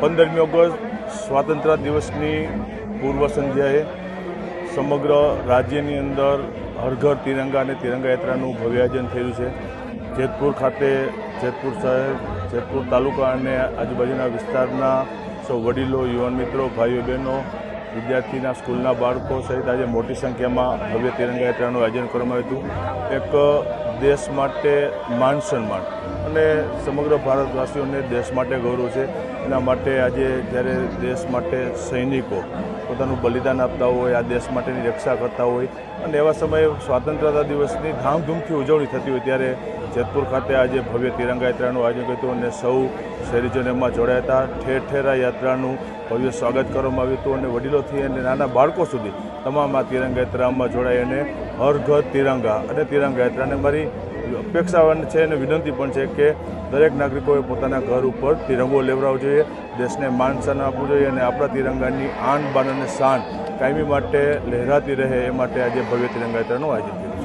પંદરમી ઓગસ્ટ સ્વાતંત્ર્ય દિવસની પૂર્વ સંધ્યાએ સમગ્ર રાજ્યની અંદર હર ઘર તિરંગા અને તિરંગા યાત્રાનું ભવ્ય આયોજન થયું છે. જેતપુર ખાતે, જેતપુર શહેર, જેતપુર તાલુકા અને આજુબાજુના વિસ્તારના સૌ વડીલો, યુવાન મિત્રો, ભાઈઓ, બહેનો, વિદ્યાર્થીના, સ્કૂલના બાળકો સહિત આજે મોટી સંખ્યામાં ભવ્ય તિરંગા યાત્રાનું આયોજન કરવામાં આવ્યું હતું. એક દેશ માટે માન સન્માન અને સમગ્ર ભારતવાસીઓને દેશ માટે ગૌરવ છે. એના માટે આજે જ્યારે દેશ માટે સૈનિકો પોતાનું બલિદાન આપતા હોય, આ દેશ માટેની રક્ષા કરતા હોય અને એવા સમયે સ્વાતંત્રતા દિવસની ધામધૂમથી ઉજવણી થતી હોય ત્યારે જેતપુર ખાતે આજે ભવ્ય તિરંગા યાત્રાનું આયોજન કર્યું અને સૌ શહેરીજનો એમાં જોડાયા હતા. ઠેર ઠેર આ યાત્રાનું ભવ્ય સ્વાગત કરવામાં આવ્યું હતું અને વડીલોથી અને નાના બાળકો સુધી તમામ આ તિરંગા યાત્રામાં જોડાઈ અને હર ઘર તિરંગા અને તિરંગા યાત્રાને મારી અપેક્ષા છે અને વિનંતી પણ છે કે દરેક નાગરિકોએ પોતાના ઘર ઉપર તિરંગો લેવડાવવો જોઈએ, દેશને માન સન્માન આપવું જોઈએ અને આપણા તિરંગાની આન બાન અને શાન કાયમી માટે લહેરાતી રહે એ માટે આજે ભવ્ય તિરંગા યાત્રાનું આયોજન કર્યું.